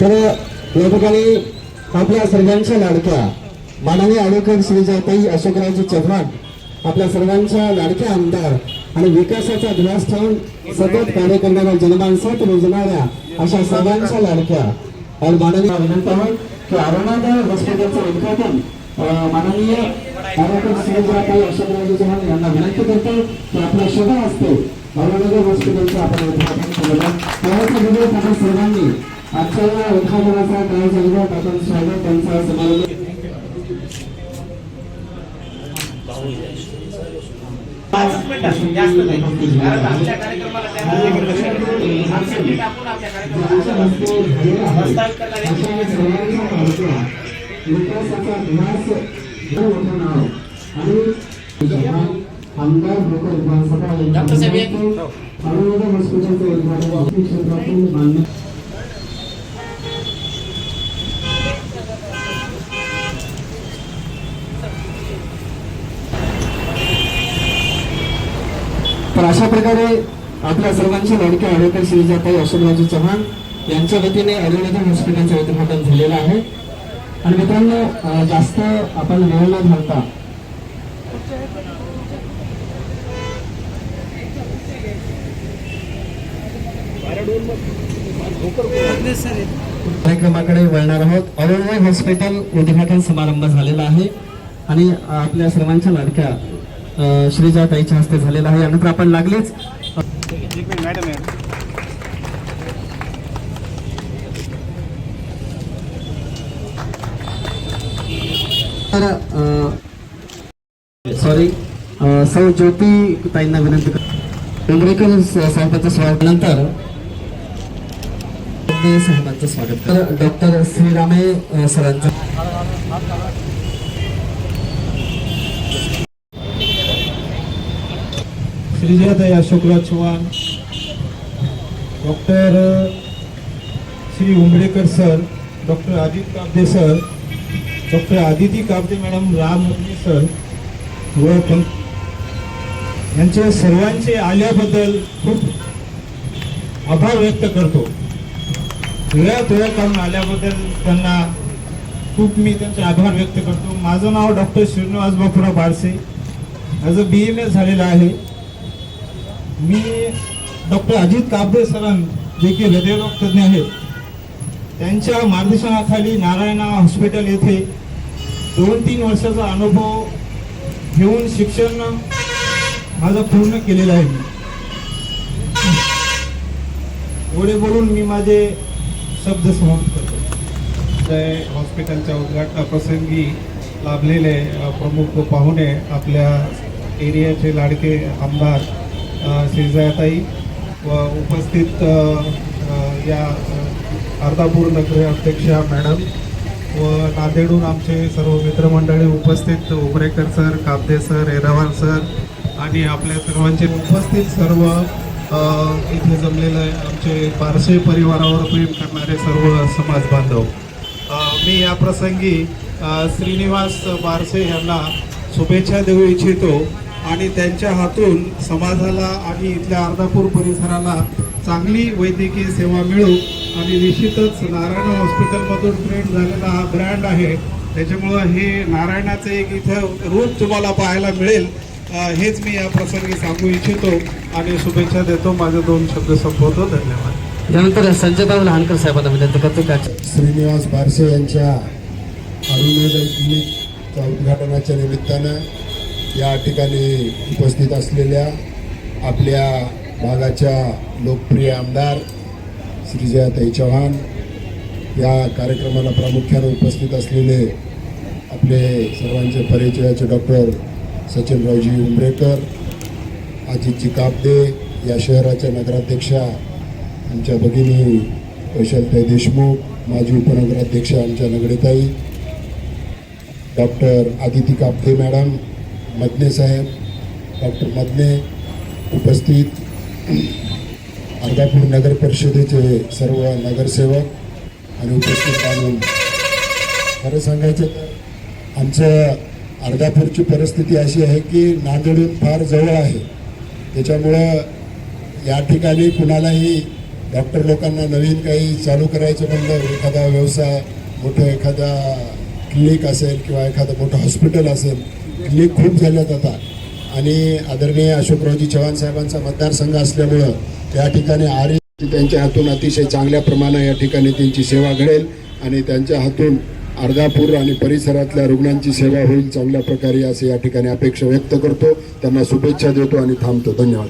तर या ठिकाणी आपल्या सर्वांच्या लाडक्या माननीय ॲडव्होकेट श्रीजाताई अशोकरावजी चव्हाण आपल्या सर्वांच्या लाडक्या आमदार आणि विकासाचा ध्यास ठेवून सतत कार्य करणाऱ्या जनमानसात रुजणाऱ्या अशा सर्वांच्या लाडक्या. आणि माननीय विनंती आहोत की औरंगाबाद हॉस्पिटलचं उद्घाटन माननीय ॲडव्होकेट श्रीजाताई अशोकरावजी चव्हाण यांना विनंती करतो की आपल्या शुभ असते अरुणादय हॉस्पिटलचं आपण उद्घाटन केलेलं त्यावेळेस आपण सर्वांनी आजच्या या उद्घाटनाचा काय झालं आपण स्वागत त्यांचा प्रस्तावित करणारे आमदार लोक विधानसभा हॉस्पिटलचं उद्घाटन क्षेत्रातून मान्य तर अशा प्रकारे आपल्या सर्वांच्या लाडक्या ॲडव्होकेट श्रीजाताई अशोकरावजी चव्हाण यांच्या वतीने आयुर्वेदिक हॉस्पिटलचं उद्घाटन झालेलं आहे. आणि मित्रांनो जास्त आपण वेळ न घालता कार्यक्रमाकडे वळणार आहोत. औरंगाबाद हॉस्पिटल उद्घाटन समारंभ झालेला आहे. आणि आपल्या सर्वांच्या लाडक्या श्रीजाताईच्या हस्ते झालेला आहे. यानंतर आपण लागलेच. तर सॉरी सौ ज्योती ताईंना विनंती कर उमरेकर साहेबांचं स्वागत. नंतर साहेबांचं स्वागत. तर डॉक्टर श्रीरामे सरांचं श्रीजयताई Ashokrao Chavan doctor Shri Umbadekar sir doctor Aditya Kabde sir doctor Aditi Kabde madam Ram Munde sir व पं यांचे सर्वांचे आल्याबद्दल खूप आभार व्यक्त करतो. वेळात वेळ काढून आल्याबद्दल त्यांना खूप मी त्यांचे आभार व्यक्त करतो. माझं नाव डॉक्टर श्रीनिवास बापुरा बारसे. माझं बी एम एस झालेलं आहे. मी डॉक्टर अजित काबदे सरन जे की हृदयरोग तज्ज्ञ आहेत त्यांच्या मार्गदर्शनाखाली नारायणा हॉस्पिटल येथे दोन तीन वर्षाचा अनुभव घेऊन शिक्षण माझं पूर्ण केलेलं आहे. मी एवढे बोलून मी माझे शब्द समाप्त करतो. जय हॉस्पिटलच्या उद्घाटनाप्रसंगी लाभलेले प्रमुख पाहुणे आपल्या एरियाचे लाडके आमदार श्रीजयाताई व उपस्थित या अर्धापूर नगर अध्यक्षा मॅडम व नांदेडून आमचे सर्व मित्रमंडळी उपस्थित Umarekar sir Kabde sir Erawal sir आणि आपल्या सर्वांचे उपस्थित सर्व इथे जमलेले आमचे पारसे परिवारावर प्रेम करणारे सर्व समाज बांधव. मी या प्रसंगी श्रीनिवास बारसे यांना शुभेच्छा देऊ इच्छितो. आणि त्यांच्या हातून समाजाला आणि इथल्या अर्धापूर परिसराला चांगली वैद्यकीय सेवा मिळू आणि निश्चितच नारायण हॉस्पिटलमधून ट्रेन झालेला हा ब्रँड आहे. त्याच्यामुळं हे नारायणाचं एक इथं रूप तुम्हाला पाहायला मिळेल. हेच मी या प्रसंगी सांगू इच्छितो आणि शुभेच्छा देतो. माझे दोन शब्द संपवतो. धन्यवाद. त्यानंतर संजयभाऊ लहानकर साहेबांना विनंती करतो का? श्रीनिवास बारसे यांच्या अरुणोदय क्लिनिकच्या उद्घाटनाच्या निमित्तानं या ठिकाणी उपस्थित असलेल्या आपल्या भागाच्या लोकप्रिय आमदार श्रीजयाताई चव्हाण या कार्यक्रमाला प्रामुख्याने उपस्थित असलेले आपले सर्वांचे परिचयाचे डॉक्टर सचिनरावजी उमरेकर अजितजी कापदे या शहराच्या नगराध्यक्षा आमच्या भगिनी वैशालताई देशमुख माजी उपनगराध्यक्षा आमच्या नगडेताई डॉक्टर आदिती कापदे मॅडम मदने साहेब डॉक्टर मदने उपस्थित अर्धापूर नगर परिषदेचे सर्व नगरसेवक आणि उपस्थित बांधून. खरं सांगायचं तर आमचं अर्धापूरची परिस्थिती अशी आहे की नांदेडून फार जवळ आहे. त्याच्यामुळं या ठिकाणी कुणालाही डॉक्टर लोकांना नवीन काही चालू करायचं म्हणलं एखादा व्यवसाय मोठं एखादा क्लिनिक असेल किंवा एखादं मोठं हॉस्पिटल असेल लीक खूप झाल्यात आता. आणि आदरणीय अशोकरावजी चव्हाण साहेबांचा मतदारसंघ असल्यामुळं त्या ठिकाणी आर्य त्यांच्या हातून अतिशय चांगल्या प्रमाणात या ठिकाणी त्यांची सेवा घडेल आणि त्यांच्या हातून अर्धापूर आणि परिसरातल्या रुग्णांची सेवा होईल चांगल्या प्रकारे असे या ठिकाणी अपेक्षा व्यक्त करतो. त्यांना शुभेच्छा देतो आणि थांबतो. धन्यवाद.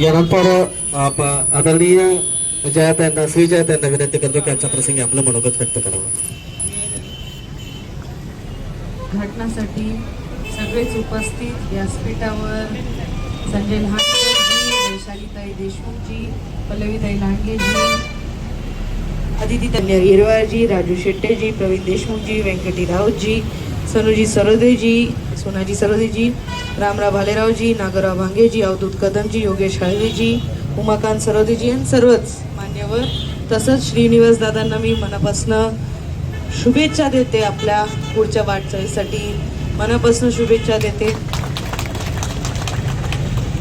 यानंतर आदरणीय आदरणीय यांना श्री यांना विनंती करतो की आजच्या प्रसंगी आपलं मनोगत व्यक्त करावं. घटनासाठी सगळेच उपस्थित व्यासपीठावर संजय लहानजी वैशालीताई देशमुखजी पल्लवीताई लांडगेजी अदिती तन्या हिरवाजी राजू शेट्टेजी प्रवीण देशमुखजी व्यंकटी राऊतजी सनुजी सरोदेजी सोनाजी सरोदेजी रामराव भालेरावजी नागराव भांगेजी अवधूत कदमजी योगेश हळवेजी उमाकांत सरोदेजी आणि सर्वच मान्यवर. तसंच श्रीनिवास दादांना मी मनापासनं शुभेच्छा देते आपल्या पुढच्या वाटचालीसाठी. मनापासून शुभेच्छा देते.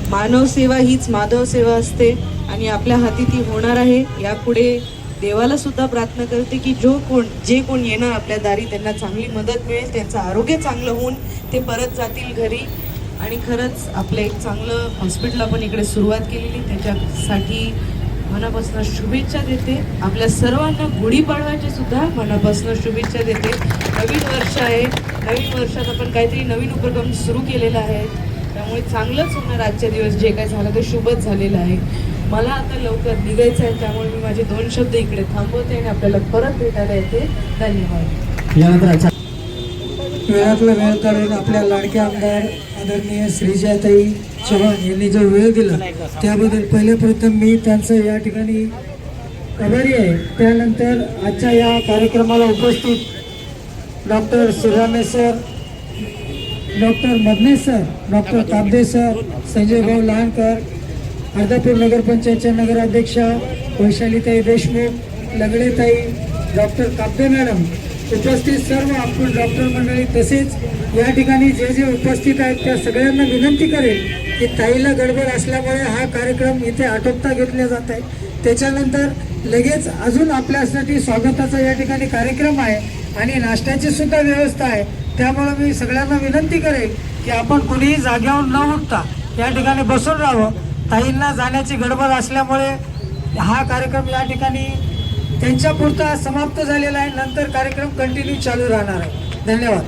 मानव सेवा हीच माधव सेवा असते आणि आपल्या हाती ती होणार आहे. यापुढे देवाला सुद्धा प्रार्थना करते की जो कोण जे कोण येणार आपल्या दारी त्यांना चांगली मदत मिळेल त्यांचं आरोग्य चांगलं होऊन ते परत जातील घरी. आणि खरंच आपलं एक चांगलं हॉस्पिटल आपण इकडे सुरुवात केलेली त्याच्यासाठी मनापासून शुभेच्छा देते. आपल्या सर्वांना गुढीपाडव्याची सुद्धा मनापासून शुभेच्छा देते. नवीन वर्ष आहे. नवीन वर्षात आपण काहीतरी नवीन उपक्रम सुरू केलेला आहे. त्यामुळे चांगलंच होणार आजच्या दिवस. जे काय झालं ते शुभच झालेलं आहे. मला आता लवकर निघायचं आहे. त्यामुळे मी माझे दोन शब्द इकडे थांबवते आणि आपल्याला परत भेटायला येते. धन्यवाद. यानंतर वेळातला वेळ काढून आपल्या लाडक्या आमदार आदरणीय श्रीजाताई चव्हाण यांनी जो वेळ दिला त्याबद्दल पहिले प्रथम मी त्यांचं या ठिकाणी आभारी आहे. त्यानंतर आजच्या या कार्यक्रमाला उपस्थित doctor Surame sir doctor Madne sir doctor Tabde sir Sanjay भाऊ लहानकर अर्धापूर नगरपंचायतच्या नगराध्यक्षा वैशालीताई देशमुख लगडेताई डॉक्टर काब्दे मॅडम उपस्थित सर्व आपण डॉक्टर मंडळी तसेच या ठिकाणी जे जे उपस्थित आहेत त्या सगळ्यांना विनंती करेल की ताईला गडबड असल्यामुळे हा कार्यक्रम इथे आटोपता घेतला जात आहे. त्याच्यानंतर लगेच अजून आपल्यासाठी स्वागताचा या ठिकाणी कार्यक्रम आहे आणि नाश्त्याची सुद्धा व्यवस्था आहे. त्यामुळे मी सगळ्यांना विनंती करेल की आपण कुणीही जाग्यावर न उठता या ठिकाणी बसून राहावं. ताईंना जाण्याची गडबड असल्यामुळे हा कार्यक्रम या ठिकाणी त्यांच्यापुरता समाप्त झालेला आहे. नंतर कार्यक्रम कंटिन्यू चालू राहणार आहे. धन्यवाद.